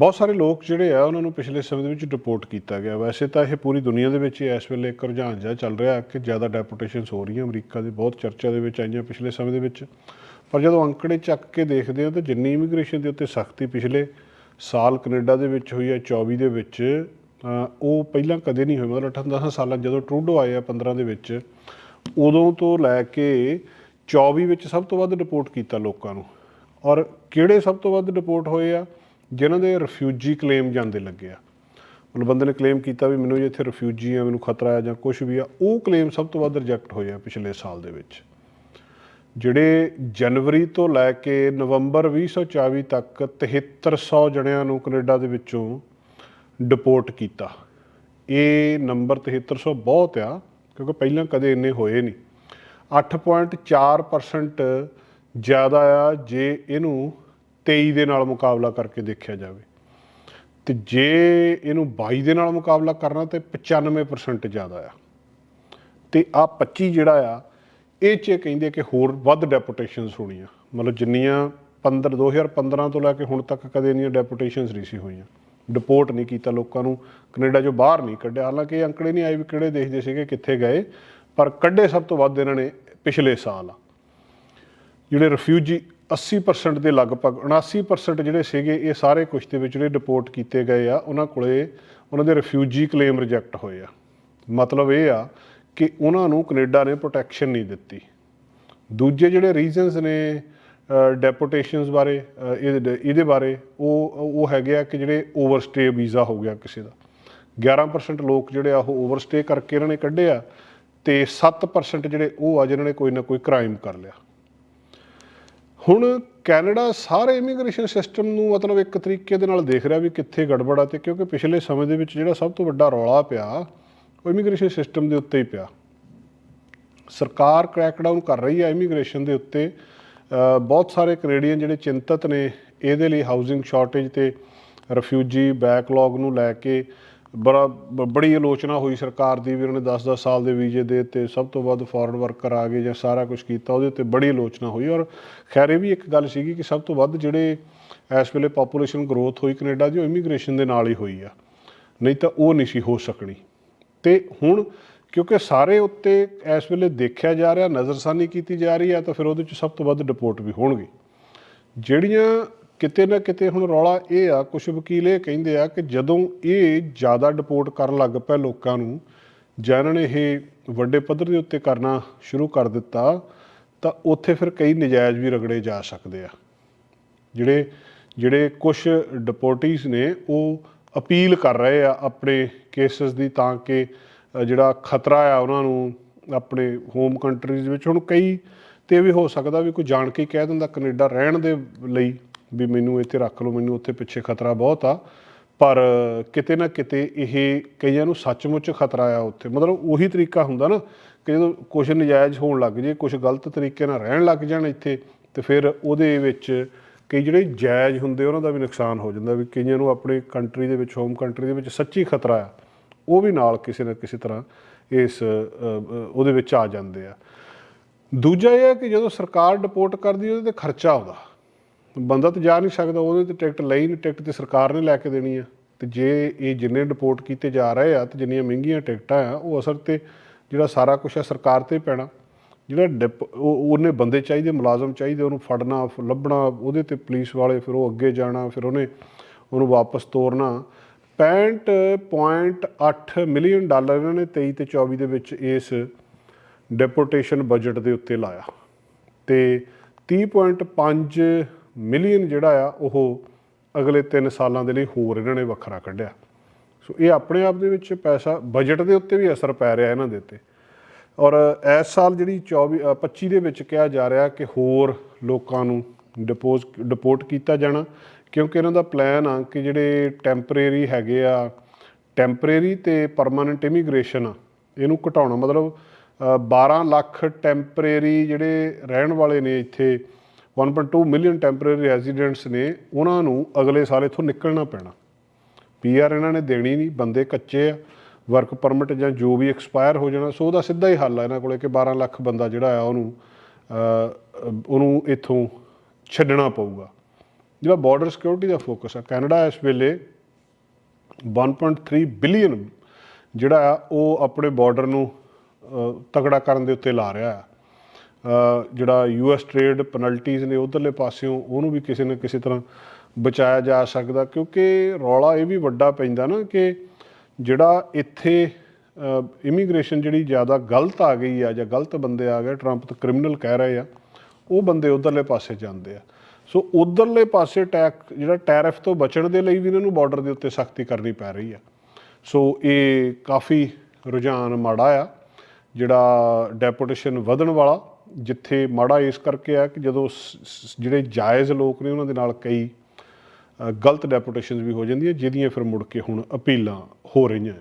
ਬਹੁਤ ਸਾਰੇ ਲੋਕ ਜਿਹੜੇ ਆ, ਉਹਨਾਂ ਨੂੰ ਪਿਛਲੇ ਸਮੇਂ ਦੇ ਵਿੱਚ ਡਿਪੋਰਟ ਕੀਤਾ ਗਿਆ। ਵੈਸੇ ਤਾਂ ਇਹ ਪੂਰੀ ਦੁਨੀਆ ਦੇ ਵਿੱਚ ਇਸ ਵੇਲੇ ਇੱਕ ਰੁਝਾਨ ਜਿਹਾ ਚੱਲ ਰਿਹਾ ਕਿ ਜ਼ਿਆਦਾ ਡੈਪੂਟੇਸ਼ਨਸ ਹੋ ਰਹੀਆਂ। ਅਮਰੀਕਾ ਦੇ ਬਹੁਤ ਚਰਚਾ ਦੇ ਵਿੱਚ ਆਈਆਂ ਪਿਛਲੇ ਸਮੇਂ ਦੇ ਵਿੱਚ। ਪਰ ਜਦੋਂ ਅੰਕੜੇ ਚੱਕ ਕੇ ਦੇਖਦੇ ਆ, ਤਾਂ ਜਿੰਨੀ ਇਮੀਗ੍ਰੇਸ਼ਨ ਦੇ ਉੱਤੇ ਸਖਤੀ ਪਿਛਲੇ ਸਾਲ ਕੈਨੇਡਾ ਦੇ ਵਿੱਚ ਹੋਈ ਹੈ 24 ਦੇ ਵਿੱਚ ਉਹ ਪਹਿਲਾਂ ਕਦੇ ਨਹੀਂ ਹੋਈ। ਮਤਲਬ 8-10 ਸਾਲਾਂ ਜਦੋਂ ਟਰੂਡੋ ਆਏ ਆ 15 ਦੇ ਵਿੱਚ, ਉਦੋਂ ਤੋਂ ਲੈ ਕੇ 24 ਵਿੱਚ ਸਭ ਤੋਂ ਵੱਧ ਰਿਪੋਰਟ ਕੀਤਾ ਲੋਕਾਂ ਨੂੰ। ਔਰ ਕਿਹੜੇ ਸਭ ਤੋਂ ਵੱਧ ਰਿਪੋਰਟ ਹੋਏ ਆ? ਜਿਨ੍ਹਾਂ ਦੇ ਰਿਫਿਊਜੀ ਕਲੇਮ ਜਾਂਦੇ ਲੱਗੇ ਆ। ਮਤਲਬ ਬੰਦੇ ਨੇ ਕਲੇਮ ਕੀਤਾ ਵੀ ਮੈਨੂੰ ਇੱਥੇ ਰਿਫਿਊਜੀ ਆ, ਮੈਨੂੰ ਖਤਰਾ ਆ ਜਾਂ ਕੁਝ ਵੀ ਆ, ਉਹ ਕਲੇਮ ਸਭ ਤੋਂ ਵੱਧ ਰਿਜੈਕਟ ਹੋਏ ਆ ਪਿਛਲੇ ਸਾਲ ਦੇ ਵਿੱਚ। ਜਿਹੜੇ ਜਨਵਰੀ ਤੋਂ ਲੈ ਕੇ ਨਵੰਬਰ 2024 ਤੱਕ 7300 ਜਣਿਆਂ ਨੂੰ ਕੈਨੇਡਾ ਦੇ ਵਿੱਚੋਂ ਡਿਪੋਰਟ ਕੀਤਾ। ਇਹ ਨੰਬਰ 7300 ਬਹੁਤ ਆ, ਕਿਉਂਕਿ ਪਹਿਲਾਂ ਕਦੇ ਇੰਨੇ ਹੋਏ ਨਹੀਂ। 8.4% ਜ਼ਿਆਦਾ ਆ ਜੇ ਇਹਨੂੰ 23 ਦੇ ਨਾਲ ਮੁਕਾਬਲਾ ਕਰਕੇ ਦੇਖਿਆ ਜਾਵੇ, ਤੇ ਜੇ ਇਹਨੂੰ 22 ਦੇ ਨਾਲ ਮੁਕਾਬਲਾ ਕਰਨਾ ਤੇ 95% ਜ਼ਿਆਦਾ ਆ। ਤੇ ਆ 25 ਜਿਹੜਾ ਆ, ਇਹ ਚ ਕਹਿੰਦੇ ਕਿ ਹੋਰ ਵੱਧ ਡੈਪੂਟੇਸ਼ਨਸ ਹੋਣੀਆਂ। ਮਤਲਬ ਜਿੰਨੀਆਂ 15 2015 ਤੋਂ ਲੈ ਕੇ ਹੁਣ ਤੱਕ ਕਦੇ ਇੰਨੀਆਂ ਡੈਪੂਟੇਸ਼ਨਸ ਨਹੀਂ ਸੀ ਹੋਈਆਂ। ਡਿਪੋਰਟ ਨਹੀਂ ਕੀਤਾ ਲੋਕਾਂ ਨੂੰ, ਕੈਨੇਡਾ ਚੋਂ ਬਾਹਰ ਨਹੀਂ ਕੱਢਿਆ। ਹਾਲਾਂਕਿ ਇਹ ਅੰਕੜੇ ਨਹੀਂ ਆਏ ਵੀ ਕਿਹੜੇ ਦੇਸ਼ ਦੇ ਸੀਗੇ, ਕਿੱਥੇ ਗਏ, ਪਰ ਕੱਢੇ ਸਭ ਤੋਂ ਵੱਧ ਇਹਨਾਂ ਨੇ ਪਿਛਲੇ ਸਾਲ। ਆ ਜਿਹੜੇ ਰਿਫਿਊਜੀ 80% ਦੇ ਲਗਭਗ 79% ਜਿਹੜੇ ਸੀਗੇ, ਇਹ ਸਾਰੇ ਕੁਛ ਦੇ ਵਿੱਚ ਜਿਹੜੇ ਡਿਪੋਰਟ ਕੀਤੇ ਗਏ ਆ, ਉਹਨਾਂ ਕੋਲੇ ਉਹਨਾਂ ਦੇ ਰਿਫਿਊਜੀ ਕਲੇਮ ਰਿਜੈਕਟ ਹੋਏ ਆ। ਮਤਲਬ ਇਹ ਆ ਕਿ ਉਹਨਾਂ ਨੂੰ ਕੈਨੇਡਾ ਨੇ ਪ੍ਰੋਟੈਕਸ਼ਨ ਨਹੀਂ ਦਿੱਤੀ। ਦੂਜੇ ਜਿਹੜੇ ਰੀਜ਼ਨਸ ਨੇ ਡੈਪੋਟੇਸ਼ਨਸ ਬਾਰੇ ਇਹਦੇ ਇਹਦੇ ਬਾਰੇ, ਉਹ ਉਹ ਹੈਗੇ ਆ ਕਿ ਜਿਹੜੇ ਓਵਰਸਟੇ ਵੀਜ਼ਾ ਹੋ ਗਿਆ ਕਿਸੇ ਦਾ। 11% ਲੋਕ ਜਿਹੜੇ ਆ, ਉਹ ਓਵਰਸਟੇ ਕਰਕੇ ਇਹਨਾਂ ਨੇ ਕੱਢੇ ਆ ਤੇ 7% ਜਿਹੜੇ ਉਹ ਆ, ਜਿਨ੍ਹਾਂ ਨੇ ਕੋਈ ਨਾ ਕੋਈ ਕ੍ਰਾਈਮ ਕਰ ਲਿਆ। ਹੁਣ ਕੈਨੇਡਾ ਸਾਰੇ ਇਮੀਗ੍ਰੇਸ਼ਨ ਸਿਸਟਮ ਨੂੰ ਮਤਲਬ ਇੱਕ ਤਰੀਕੇ ਦੇ ਨਾਲ ਦੇਖ ਰਿਹਾ ਵੀ ਕਿੱਥੇ ਗੜਬੜ ਆ ਤੇ ਕਿਉਂਕਿ ਪਿਛਲੇ ਸਮੇਂ ਦੇ ਵਿੱਚ ਜਿਹੜਾ ਸਭ ਤੋਂ ਵੱਡਾ ਰੌਲਾ ਪਿਆ, ਉਹ ਇਮੀਗ੍ਰੇਸ਼ਨ ਸਿਸਟਮ ਦੇ ਉੱਤੇ ਹੀ ਪਿਆ। ਸਰਕਾਰ ਕ੍ਰੈਕਡਾਊਨ ਕਰ ਰਹੀ ਹੈ ਇਮੀਗ੍ਰੇਸ਼ਨ ਦੇ ਉੱਤੇ। ਬਹੁਤ ਸਾਰੇ ਕੈਨੇਡੀਅਨ ਜਿਹੜੇ ਚਿੰਤਤ ਨੇ, ਇਹਦੇ ਲਈ ਹਾਊਸਿੰਗ ਸ਼ਾਰਟੇਜ ਤੇ ਰਿਫਿਊਜੀ ਬੈਕਲੌਗ ਨੂੰ ਲੈ ਕੇ ਬੜਾ, ਬੜੀ ਆਲੋਚਨਾ ਹੋਈ ਸਰਕਾਰ ਦੀ ਵੀ, ਉਹਨਾਂ ਨੇ 10-10 ਸਾਲ ਦੇ ਵੀਜ਼ੇ ਦੇ ਤੇ ਸਭ ਤੋਂ ਵੱਧ ਫੋਰਨ ਵਰਕਰ ਆ ਗਏ ਜਾਂ ਸਾਰਾ ਕੁਝ ਕੀਤਾ, ਉਹਦੇ ਉੱਤੇ ਬੜੀ ਆਲੋਚਨਾ ਹੋਈ। ਔਰ ਖੈਰ, ਇਹ ਵੀ ਇੱਕ ਗੱਲ ਸੀਗੀ ਕਿ ਸਭ ਤੋਂ ਵੱਧ ਜਿਹੜੇ ਇਸ ਵੇਲੇ ਪੋਪੂਲੇਸ਼ਨ ਗਰੋਥ ਹੋਈ ਕੈਨੇਡਾ ਦੀ, ਉਹ ਇਮੀਗ੍ਰੇਸ਼ਨ ਦੇ ਨਾਲ ਹੀ ਹੋਈ ਆ। ਨਹੀਂ ਤਾਂ ਉਹ ਨਹੀਂ ਸੀ, ਹੋ ਸਕਣੀ। ਤੇ ਹੁਣ ਕਿਉਂਕਿ ਸਾਰੇ ਉੱਤੇ ਇਸ ਵੇਲੇ ਦੇਖਿਆ ਜਾ ਰਿਹਾ, ਨਜ਼ਰਸਾਨੀ ਕੀਤੀ ਜਾ ਰਹੀ ਹੈ ਤਾਂ ਫਿਰ ਉਹਦੇ ਚ ਸਭ ਤੋਂ ਵੱਧ ਡਿਪੋਰਟ ਵੀ ਹੋਣਗੇ। ਜਿਹੜੀਆਂ ਕਿਤੇ ਨਾ ਕਿਤੇ ਹੁਣ ਰੌਲਾ ਇਹ ਆ ਕੁਝ ਵਕੀਲ ਇਹ ਕਹਿੰਦੇ ਆ ਕਿ ਜਦੋਂ ਇਹ ਜ਼ਿਆਦਾ ਡਿਪੋਰਟ ਕਰਨ ਲੱਗ ਪਏ ਲੋਕਾਂ ਨੂੰ ਜਾਂ ਇਹਨਾਂ ਨੇ ਇਹ ਵੱਡੇ ਪੱਧਰ ਦੇ ਉੱਤੇ ਕਰਨਾ ਸ਼ੁਰੂ ਕਰ ਦਿੱਤਾ, ਤਾਂ ਉੱਥੇ ਫਿਰ ਕਈ ਨਜਾਇਜ਼ ਵੀ ਰਗੜੇ ਜਾ ਸਕਦੇ ਆ। ਜਿਹੜੇ ਜਿਹੜੇ ਕੁਝ ਡਿਪੋਰਟੀਜ਼ ਨੇ, ਉਹ ਅਪੀਲ ਕਰ ਰਹੇ ਆ ਆਪਣੇ ਕੇਸਸ ਦੀ ਤਾਂ ਕਿ ਜਿਹੜਾ ਖਤਰਾ ਆ ਉਹਨਾਂ ਨੂੰ ਆਪਣੇ ਹੋਮ ਕੰਟਰੀਜ਼ ਵਿੱਚ, ਹੁਣ ਕਈ ਤੇ ਇਹ ਵੀ ਹੋ ਸਕਦਾ ਵੀ ਕੋਈ ਜਾਣ ਕੇ ਕਹਿ ਦਿੰਦਾ ਕੈਨੇਡਾ ਰਹਿਣ ਦੇ ਲਈ। ਵੀ ਮੈਨੂੰ ਇੱਥੇ ਰੱਖ ਲਓ, ਮੈਨੂੰ ਉੱਥੇ ਪਿੱਛੇ ਖਤਰਾ ਬਹੁਤ ਆ। ਪਰ ਕਿਤੇ ਨਾ ਕਿਤੇ ਇਹ ਕਈਆਂ ਨੂੰ ਸੱਚਮੁੱਚ ਖਤਰਾ ਆ ਉੱਥੇ। ਮਤਲਬ ਉਹੀ ਤਰੀਕਾ ਹੁੰਦਾ ਨਾ ਕਿ ਜਦੋਂ ਕੁਝ ਨਜਾਇਜ਼ ਹੋਣ ਲੱਗ ਜੇ ਕੁਝ ਗਲਤ ਤਰੀਕੇ ਨਾਲ ਰਹਿਣ ਲੱਗ ਜਾਣ ਇੱਥੇ, ਤੇ ਫਿਰ ਉਹਦੇ ਵਿੱਚ ਕਈ ਜਿਹੜੇ ਜਾਇਜ਼ ਹੁੰਦੇ ਉਹਨਾਂ ਦਾ ਵੀ ਨੁਕਸਾਨ ਹੋ ਜਾਂਦਾ ਵੀ ਕਈਆਂ ਨੂੰ ਆਪਣੀ ਕੰਟਰੀ ਦੇ ਵਿੱਚ ਹੋਮ ਕੰਟਰੀ ਦੇ ਵਿੱਚ ਸੱਚੀ ਖਤਰਾ ਆ। ਉਹ ਵੀ ਨਾਲ ਕਿਸੇ ਨਾ ਕਿਸੇ ਤਰ੍ਹਾਂ ਇਸ ਉਹਦੇ ਵਿੱਚ ਆ ਜਾਂਦੇ ਆ। ਦੂਜਾ ਇਹ ਹੈ ਕਿ ਜਦੋਂ ਸਰਕਾਰ ਡਿਪੋਰਟ ਕਰਦੀ ਉਹਦੇ ਤੇ ਖਰਚਾ ਆਉਂਦਾ। ਬੰਦਾ ਤਾਂ ਜਾ ਨਹੀਂ ਸਕਦਾ, ਉਹਦੇ ਤੇ ਟਿਕਟ ਲਈ ਨਹੀਂ ਟਿਕਟ ਤੇ ਸਰਕਾਰ ਨੇ ਲੈ ਕੇ ਦੇਣੀ ਆ। ਤੇ ਜੇ ਇਹ ਜਿੰਨੇ ਡਿਪੋਰਟ ਕੀਤੇ ਜਾ ਰਹੇ ਆ ਤੇ ਜਿੰਨੀਆਂ ਮਹਿੰਗੀਆਂ ਟਿਕਟਾਂ ਆ, ਉਹ ਅਸਰ ਤੇ ਜਿਹੜਾ ਸਾਰਾ ਕੁਝ ਆ ਸਰਕਾਰ ਤੇ ਪੈਣਾ। ਜਿਹੜਾ ਡਿਪ ਉਹਨੇ ਬੰਦੇ ਚਾਹੀਦੇ, ਮੁਲਾਜ਼ਮ ਚਾਹੀਦੇ, ਉਹਨੂੰ ਫੜਨਾ, ਲੱਭਣਾ, ਉਹਦੇ ਤੇ ਪੁਲਿਸ ਵਾਲੇ ਫਿਰ ਉਹ ਅੱਗੇ ਜਾਣਾ, ਫਿਰ ਉਹਨੇ ਉਹਨੂੰ ਵਾਪਸ ਤੋਰਨਾ। 65.8 ਮਿਲੀਅਨ ਡਾਲਰ ਇਹਨਾਂ ਨੇ 23 ਤੇ 24 ਦੇ ਵਿੱਚ ਇਸ ਡੈਪੋਰਟੇਸ਼ਨ ਬਜਟ ਦੇ ਉੱਤੇ ਲਾਇਆ। ਤੇ 30.5 ਮਿਲੀਅਨ ਜਿਹੜਾ ਆ ਉਹ ਅਗਲੇ 3 ਸਾਲਾਂ ਦੇ ਲਈ ਹੋਰ ਇਹਨਾਂ ਨੇ ਵੱਖਰਾ ਕੱਢਿਆ। ਸੋ ਇਹ ਆਪਣੇ ਆਪ ਦੇ ਵਿੱਚ ਪੈਸਾ ਬਜਟ ਦੇ ਉੱਤੇ ਵੀ ਅਸਰ ਪੈ ਰਿਹਾ ਇਹਨਾਂ ਦੇ ਉੱਤੇ। ਔਰ ਇਸ ਸਾਲ ਜਿਹੜੀ 24 ਅ, 25 ਦੇ ਵਿੱਚ ਕਿਹਾ ਜਾ ਰਿਹਾ ਕਿ ਹੋਰ ਲੋਕਾਂ ਨੂੰ ਡਿਪੋਜ਼ ਡਿਪੋਰਟ ਕੀਤਾ ਜਾਣਾ ਕਿਉਂਕਿ ਇਹਨਾਂ ਦਾ ਪਲਾਨ ਆ ਕਿ ਜਿਹੜੇ ਟੈਂਪਰੇਰੀ ਹੈਗੇ ਆ ਟੈਂਪਰੇਰੀ ਤੇ ਪਰਮਾਨੈਂਟ ਇਮੀਗ੍ਰੇਸ਼ਨ ਆ ਇਹਨੂੰ ਘਟਾਉਣਾ। ਮਤਲਬ ਅ, 12 ਲੱਖ ਟੈਂਪਰੇਰੀ ਜਿਹੜੇ ਰਹਿਣ ਵਾਲੇ ਨੇ ਇੱਥੇ 1.2 ਮਿਲੀਅਨ ਟੈਂਪਰੇਰੀ ਰੈਜ਼ੀਡੈਂਟਸ ਨੇ ਉਹਨਾਂ ਨੂੰ ਅਗਲੇ ਸਾਲ ਇੱਥੋਂ ਨਿਕਲਣਾ ਪੈਣਾ। ਪੀਆਰ ਇਹਨਾਂ ਨੇ ਦੇਣੀ ਨਹੀਂ, ਬੰਦੇ ਕੱਚੇ ਆ ਵਰਕ ਪਰਮਿਟ ਜਾਂ ਜੋ ਵੀ ਐਕਸਪਾਇਰ ਹੋ ਜਾਣਾ, ਸੋ ਉਹਦਾ ਸਿੱਧਾ ਹੀ ਹੱਲ ਆ ਇਹਨਾਂ ਕੋਲੇ ਕਿ 12 ਲੱਖ ਬੰਦਾ ਜਿਹੜਾ ਆ ਉਹਨੂੰ ਉਹਨੂੰ ਇੱਥੋਂ ਛੱਡਣਾ ਪਊਗਾ। ਜਿਹੜਾ ਬਾਰਡਰ ਸਿਕਿਉਰਿਟੀ ਦਾ ਫੋਕਸ ਆ, ਕੈਨੇਡਾ ਇਸ ਵੇਲੇ 1.3 ਬਿਲੀਅਨ ਜਿਹੜਾ ਆ ਉਹ ਆਪਣੇ ਬਾਰਡਰ ਨੂੰ ਤਕੜਾ ਕਰਨ ਦੇ ਉੱਤੇ ਲਾ ਰਿਹਾ ਆ। ਜਿਹੜਾ ਯੂਐਸ ਟ੍ਰੇਡ ਪੈਨਲਟੀਜ਼ ਨੇ ਉਧਰਲੇ ਪਾਸਿਓਂ ਉਹਨੂੰ ਵੀ ਕਿਸੇ ਨਾ ਕਿਸੇ ਤਰ੍ਹਾਂ ਬਚਾਇਆ ਜਾ ਸਕਦਾ, ਕਿਉਂਕਿ ਰੌਲਾ ਇਹ ਵੀ ਵੱਡਾ ਪੈਂਦਾ ਨਾ ਕਿ ਜਿਹੜਾ ਇੱਥੇ ਇਮੀਗ੍ਰੇਸ਼ਨ ਜਿਹੜੀ ਜ਼ਿਆਦਾ ਗਲਤ ਆ ਗਈ ਆ ਜਾਂ ਗਲਤ ਬੰਦੇ ਆ ਗਏ ਟਰੰਪ ਤਾਂ ਕ੍ਰਿਮੀਨਲ ਕਹਿ ਰਹੇ ਆ, ਉਹ ਬੰਦੇ ਉਧਰਲੇ ਪਾਸੇ ਜਾਂਦੇ ਆ। ਸੋ ਉਧਰਲੇ ਪਾਸੇ ਟੈਕ, ਜਿਹੜਾ ਟੈਰਿਫ ਤੋਂ ਬਚਣ ਦੇ ਲਈ ਵੀ ਇਹਨਾਂ ਨੂੰ ਬਾਰਡਰ ਦੇ ਉੱਤੇ ਸਖਤੀ ਕਰਨੀ ਪੈ ਰਹੀ ਆ। ਸੋ ਇਹ ਕਾਫੀ ਰੁਝਾਨ ਮਾੜਾ ਆ, ਜਿਹੜਾ ਡੈਪੂਟੇਸ਼ਨ ਵਧਣ ਵਾਲਾ ਜਿੱਥੇ ਮਾੜਾ ਇਸ ਕਰਕੇ ਆ ਕਿ ਜਦੋਂ ਸ- ਜਿਹੜੇ ਜਾਇਜ਼ ਲੋਕ ਨੇ ਉਹਨਾਂ ਦੇ ਨਾਲ ਕਈ ਗਲਤ ਡੈਪੂਟੇਸ਼ਨਸ ਵੀ ਹੋ ਜਾਂਦੀਆਂ, ਜਿਹਦੀਆਂ ਫਿਰ ਮੁੜ ਕੇ ਹੁਣ ਅਪੀਲਾਂ ਹੋ ਰਹੀਆਂ।